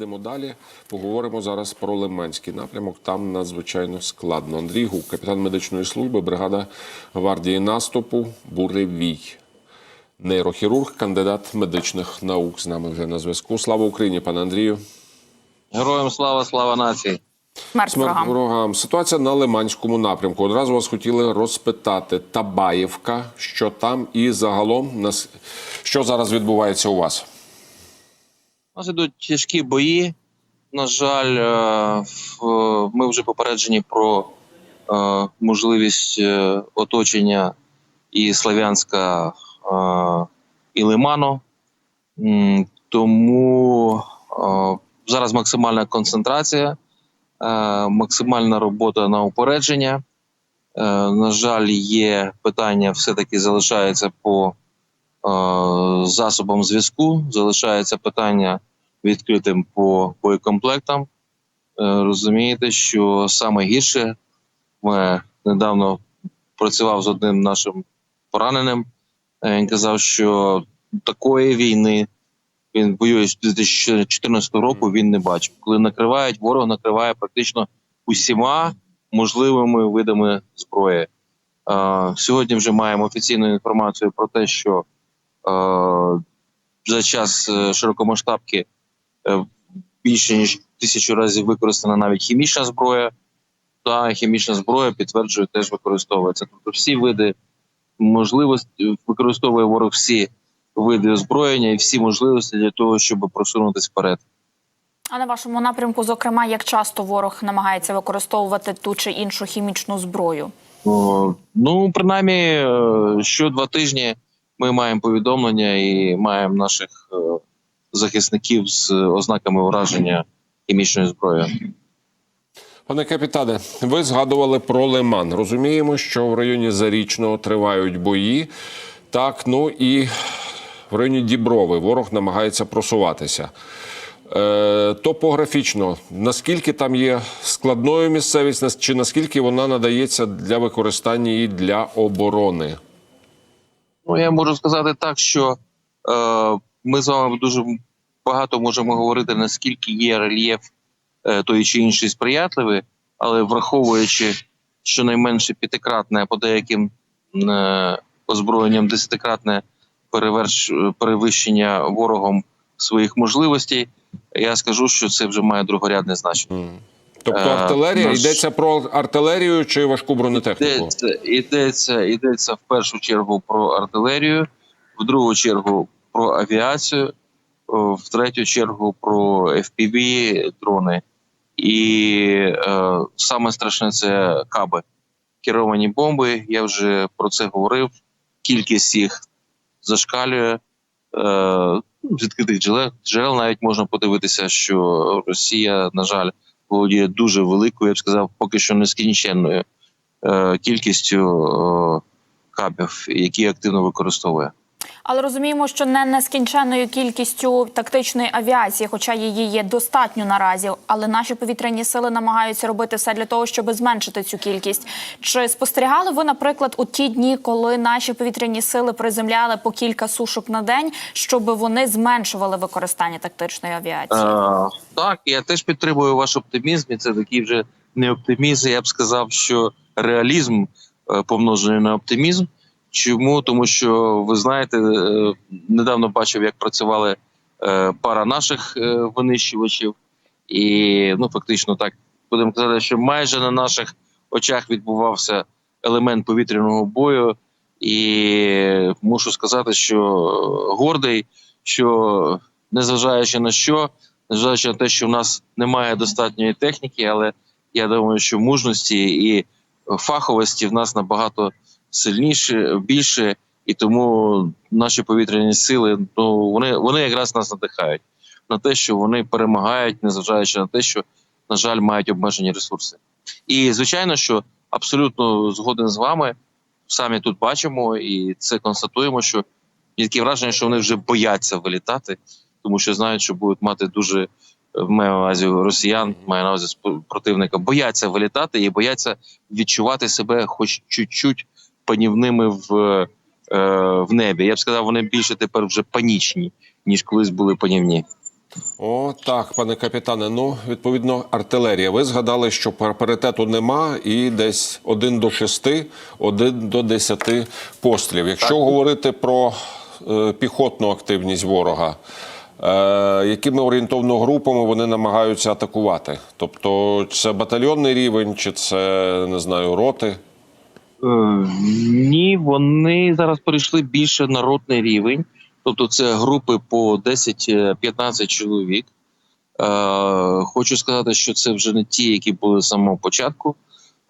їдемо далі. Поговоримо зараз про Лиманський напрямок. Там надзвичайно складно. Андрій Гук, капітан медичної служби, бригада гвардії наступу, Буревій. Нейрохірург, кандидат медичних наук з нами вже на зв'язку. Слава Україні, пане Андрію. Героям слава, слава нації. Смерть Смерть ворогам. ворогам. Ситуація на Лиманському напрямку. Одразу вас хотіли розпитати Табаєвка, що там, і загалом нас що зараз відбувається у вас? У нас ідуть тяжкі бої. На жаль, е, ми вже попереджені про е, можливість е, оточення і Слав'янська, і Лиману. Тому зараз максимальна концентрація, максимальна робота на упередження. На жаль, є питання, все-таки залишається по засобам зв'язку, залишається питання відкритим по боєкомплектам. Е, Розумієте, що саме гірше ми недавно працював з одним нашим пораненим. Е, Він казав, що такої війни він воює з 2014 року. Він не бачив. Коли накривають, ворог накриває практично усіма можливими видами зброї. Е, Сьогодні вже маємо офіційну інформацію про те, що за час широкомасштабки більше ніж тисячу разів використана навіть хімічна зброя. Та хімічна зброя підтверджує, теж використовується. Тобто всі види можливості використовує ворог всі види озброєння і всі можливості для того, щоб просунутися вперед. А на вашому напрямку, зокрема, як часто ворог намагається використовувати ту чи іншу хімічну зброю? О, Ну, принаймні, е, що два тижні ми маємо повідомлення і маємо наших е, захисників з ознаками ураження хімічною зброєю. Пане капітане, ви згадували про Лиман. Розуміємо, що в районі Зарічного тривають бої. Так, ну і в районі Діброви ворог намагається просуватися. Е, топографічно, наскільки там є складною місцевість, чи наскільки вона надається для використання і для оборони? Ну, я можу сказати так, що е, ми з вами дуже багато можемо говорити, наскільки є рельєф е, той чи інший сприятливий, але враховуючи щонайменше п'ятикратне, по деяким е, озброєнням десятикратне переверш, перевищення ворогом своїх можливостей, я скажу, що це вже має другорядне значення. Тобто Е, артилерія наш- йдеться про артилерію чи важку бронетехніку? Йдеться, йдеться, йдеться в першу чергу про артилерію, в другу чергу про авіацію, о, в третю чергу про FPV дрони. І е, саме страшне це каби. Керовані бомби. Я вже про це говорив. Кількість їх зашкалює. Е, з відкритих джерел, джерел навіть можна подивитися, що Росія, на жаль, володіє дуже великою, я б сказав, поки що нескінченною е, кількістю е, кабів, які активно використовує. Але розуміємо, що не нескінченною кількістю тактичної авіації, хоча її є достатньо наразі, але наші повітряні сили намагаються робити все для того, щоб зменшити цю кількість. Чи спостерігали ви, наприклад, у ті дні, коли наші повітряні сили приземляли по кілька сушок на день, щоб вони зменшували використання тактичної авіації? Е, так, я теж підтримую ваш оптимізм. І це такий вже не оптимізм. Я б сказав, що реалізм е, помножений на оптимізм. Чому? Тому що ви знаєте, е, недавно бачив, як працювали е, пара наших е, винищувачів, і ну фактично так будемо казати, що майже на наших очах відбувався елемент повітряного бою, і мушу сказати, що гордий, що незважаючи на що, незважаючи на те, що в нас немає достатньої техніки, але я думаю, що мужності і фаховості в нас набагато сильніше, більше, і тому наші повітряні сили ну вони, вони якраз нас надихають на те, що вони перемагають, незважаючи на те, що на жаль мають обмежені ресурси. І звичайно, що абсолютно згоден з вами. Самі тут бачимо і це констатуємо, що є таке враження, що вони вже бояться вилітати, тому що знають, що будуть мати дуже в маю на увазі росіян, маю на увазі противника, бояться вилітати і бояться відчувати себе хоч чуть-чуть панівними в, е, в небі. Я б сказав, вони більше тепер вже панічні, ніж колись були панівні. О, так, пане капітане. Ну, відповідно, артилерія. Ви згадали, що пар- паритету нема, і десь 1 до 6, 1 до 10 пострілів. Якщо говорити про е, піхотну активність ворога, е, якими орієнтовно групами вони намагаються атакувати? Тобто, це батальйонний рівень, чи це не знаю, роти? Е, Ні, вони зараз перейшли більше на ротний рівень, тобто це групи по 10-15 чоловік. Е, Хочу сказати, що це вже не ті, які були з самого початку.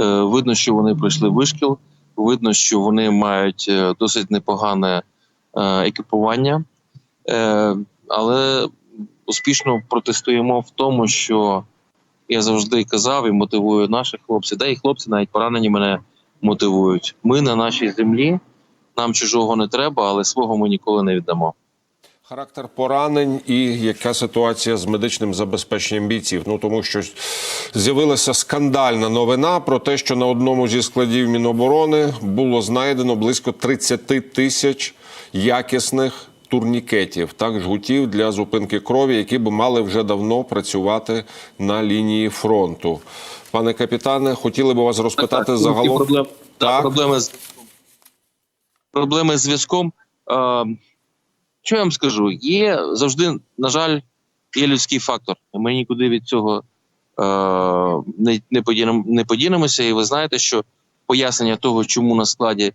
Е, Видно, що вони пройшли вишкіл, видно, що вони мають е, досить непогане е, екіпування, Е, але успішно протистоїмо в тому, що я завжди казав і мотивую наших хлопців, да і хлопці навіть поранені мене мотивують. Ми на нашій землі, нам чужого не треба, але свого ми ніколи не віддамо. Характер поранень і яка ситуація з медичним забезпеченням бійців? Ну тому що з'явилася скандальна новина про те, що на одному зі складів Міноборони було знайдено близько 30 тисяч якісних турнікетів, так жгутів для зупинки крові, які би мали вже давно працювати на лінії фронту. Пане капітане, хотіли би вас розпитати Так, загалом. Проблем, Так. так. проблеми з проблеми з зв'язком. Е, що я вам скажу? Є завжди, на жаль, є людський фактор. Ми нікуди від цього е, не, не, подінемо, не подінемося. І ви знаєте, що пояснення того, чому на складі е,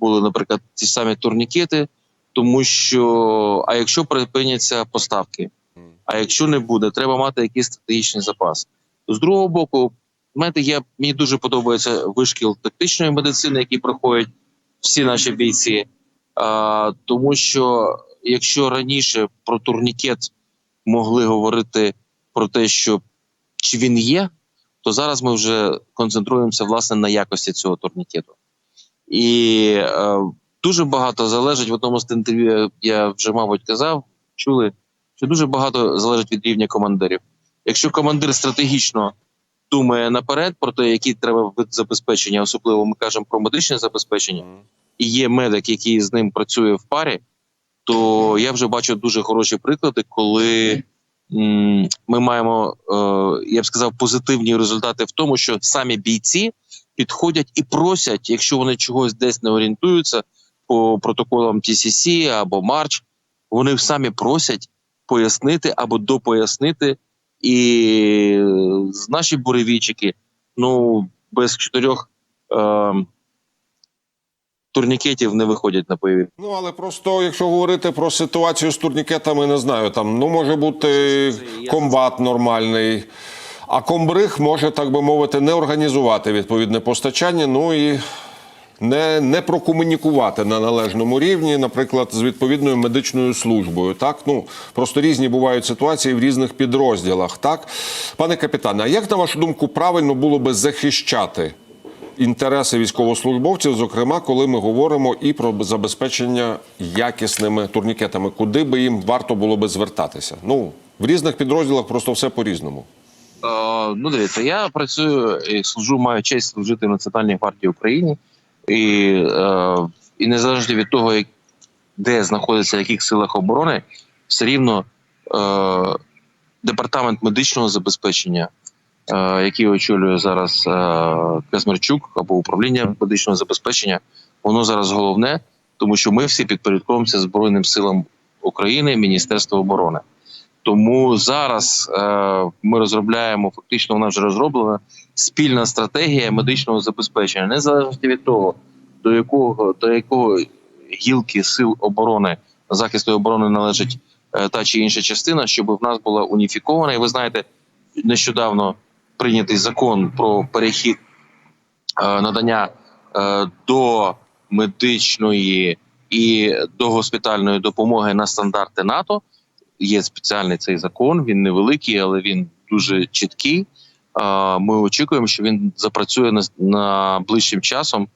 були, наприклад, ті самі турнікети, тому що а якщо припиняться поставки, а якщо не буде, треба мати якийсь стратегічний запас. З другого боку, знаєте, я мені дуже подобається вишкіл тактичної медицини, який проходять всі наші бійці. А, тому що якщо раніше про турнікет могли говорити про те, що чи він є, то зараз ми вже концентруємося власне на якості цього турнікету. І е, дуже багато залежить в одному з інтерв'ю, я вже, мабуть, казав, чули, що дуже багато залежить від рівня командирів. Якщо командир стратегічно думає наперед про те, які треба вид забезпечення, особливо ми кажемо про медичне забезпечення, і є медик, який з ним працює в парі, то я вже бачу дуже хороші приклади, коли м, ми маємо, е, я б сказав, позитивні результати в тому, що самі бійці підходять і просять, якщо вони чогось десь не орієнтуються по протоколам TCC або Марч, вони самі просять пояснити або допояснити. І наші буревійчики, ну без чотирьох е, турнікетів не виходять на бойові. Ну але просто якщо говорити про ситуацію з турнікетами, не знаю, там ну може бути комбат нормальний, а комбриг може, так би мовити, не організувати відповідне постачання. Ну і не, не прокомунікувати на належному рівні, наприклад, з відповідною медичною службою. Так, ну просто різні бувають ситуації в різних підрозділах. Так, пане капітане, а як на вашу думку правильно було би захищати інтереси військовослужбовців, зокрема, коли ми говоримо і про забезпечення якісними турнікетами, куди би їм варто було би звертатися? Ну в різних підрозділах просто все по різному. Е, ну, дивіться, я працюю і служу, маю честь служити Національній гвардії України, і, е, і незалежно від того, як, де знаходиться в яких силах оборони, все рівно е, департамент медичного забезпечення, е, який очолює зараз е, Казмерчук або управління медичного забезпечення, воно зараз головне, тому що ми всі підпорядковуємося Збройним силам України, Міністерства оборони. Тому зараз е, ми розробляємо фактично, вона вже розроблена спільна стратегія медичного забезпечення, незалежно від того, до якого до якого гілки сил оборони захисту оборони належить е, та чи інша частина, щоб в нас була уніфікована. І ви знаєте, нещодавно прийнятий закон про перехід е, надання е, до медичної і до госпітальної допомоги на стандарти НАТО. Є спеціальний цей закон. Він невеликий, але він дуже чіткий. Ми очікуємо, що він запрацює на, на ближчим часом.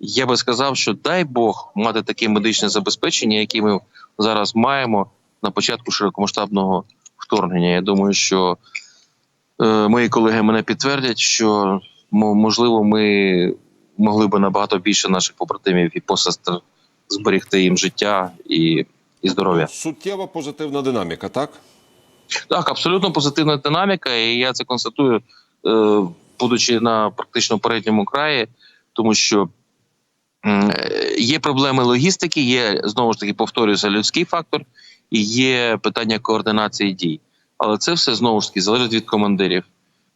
Я би сказав, що дай Бог мати таке медичне забезпечення, яке ми зараз маємо на початку широкомасштабного вторгнення. Я думаю, що е, мої колеги мене підтвердять, що мо- можливо ми могли би набагато більше наших побратимів і посестер зберегти їм життя і і здоров'я. Суттєва позитивна динаміка, так? Так, абсолютно позитивна динаміка, і я це констатую, е, будучи на практично передньому краї, тому що е, є проблеми логістики, є знову ж таки повторююся людський фактор, і є питання координації дій. Але це все знову ж таки залежить від командирів.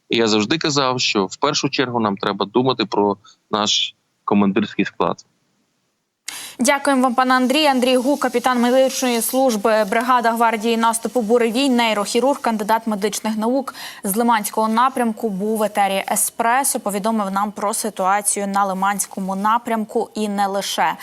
І я завжди казав, що в першу чергу нам треба думати про наш командирський склад. Дякуємо вам, пане Андрій. Андрій Гу, капітан медичної служби бригада гвардії наступу Буревій, нейрохірург, кандидат медичних наук з Лиманського напрямку. Був в етері Еспресо. Повідомив нам про ситуацію на Лиманському напрямку і не лише.